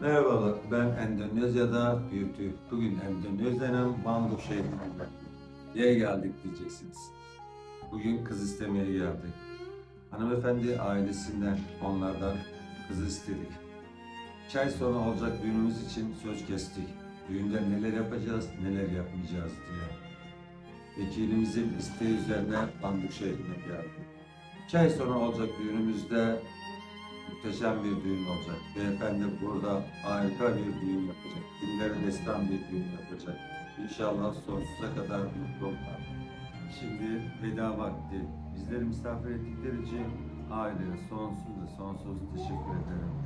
Merhabalar, ben Endonezya'da büyütü. Bugün Endonezya'nın Bandung şehrinde. Niye geldik diyeceksiniz. Bugün kız istemeye geldik. Hanımefendi ailesinden, onlardan kızı istedik. Çay sonra olacak düğünümüz için söz kestik. Düğünde neler yapacağız, neler yapmayacağız diye. Vekilimizin isteği üzerine Bandung şehrine geldik. Çay sonra olacak düğünümüzde muhteşem bir düğün olacak. Beyefendi burada harika bir düğün yapacak. Dinlere destan bir düğün yapacak. İnşallah sonsuza kadar mutlu olurlar. Şimdi veda vakti. Bizleri misafir ettikleri için aileye sonsuz ve sonsuz teşekkür ederim.